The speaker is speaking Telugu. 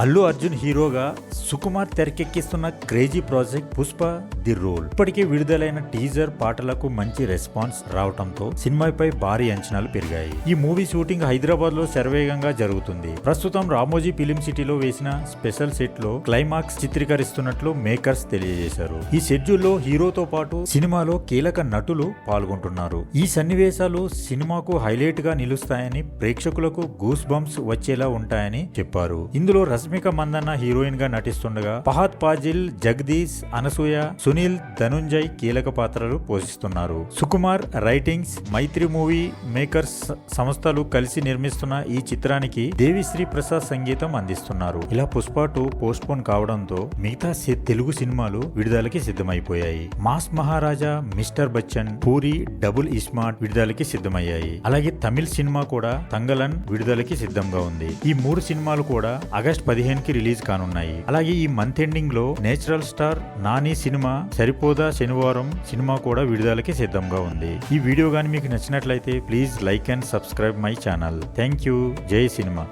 అల్లు అర్జున్ హీరోగా Sukumar తెరకెక్కిస్తున్న crazy project Pushpa the rule. ఇప్పటికే విడుదలైన టీజర్ పాటలకు మంచి రెస్పాన్స్ రావడంతో సినిమాపై భారీ అంచనాలు పెరిగాయి. ఈ మూవీ షూటింగ్ హైదరాబాద్లో శరవేగంగా జరుగుతుంది. ప్రస్తుతం రామోజీ ఫిలిం సిటీలో వేసిన స్పెషల్ సెట్లో క్లైమాక్స్ చిత్రీకరిస్తున్నట్లు మేకర్స్ తెలియజేశారు. ఈ షెడ్యూల్లో హీరోతో పాటు సినిమాలో కీలక నటులు పాల్గొంటున్నారు. ఈ సన్నివేశాలు సినిమాకు హైలైట్గా నిలుస్తాయని ప్రేక్షకులకు గూస్ బంప్స్ వచ్చేలా ఉంటాయని చెప్పారు. ఇందులో రష్మిక మందన్న హీరోయిన్గా నటిస్తుండగా ఫహద్ పాజిల్ జగదీష్ అనసూయ సునీల్ ధనుంజయ్ కీలక పాత్రలు పోషిస్తున్నారు. Sukumar writings Mythri movie makers సంస్థలు కలిసి నిర్మిస్తున్న ఈ చిత్రానికి దేవిశ్రీ ప్రసాద్ సంగీతం అందిస్తున్నారు. ఇలా పుష్ప టూ పోస్ట్ పోన్ కావడంతో మిగతా తెలుగు సినిమాలు విడుదలకి సిద్ధమైపోయాయి. Mass Maharaja mister Bachchan Puri double ismart విడుదలకి సిద్ధమయ్యాయి. అలాగే తమిళ్ సినిమా కూడా తంగలన్ విడుదలకి సిద్ధంగా ఉంది. ఈ మూడు సినిమాలు కూడా ఆగస్ట్ పదిహేను కి రిలీజ్ కానున్నాయి. అలాగే ఈ మంత్ ఎండింగ్లో natural star Nani cinema Saripodhaa Sanivaaram cinema కూడా విడుదలకి సిద్ధంగా ఉంది. ఈ వీడియో కానీ మీకు నచ్చినట్లయితే please like and subscribe my channel thank you Jai cinema.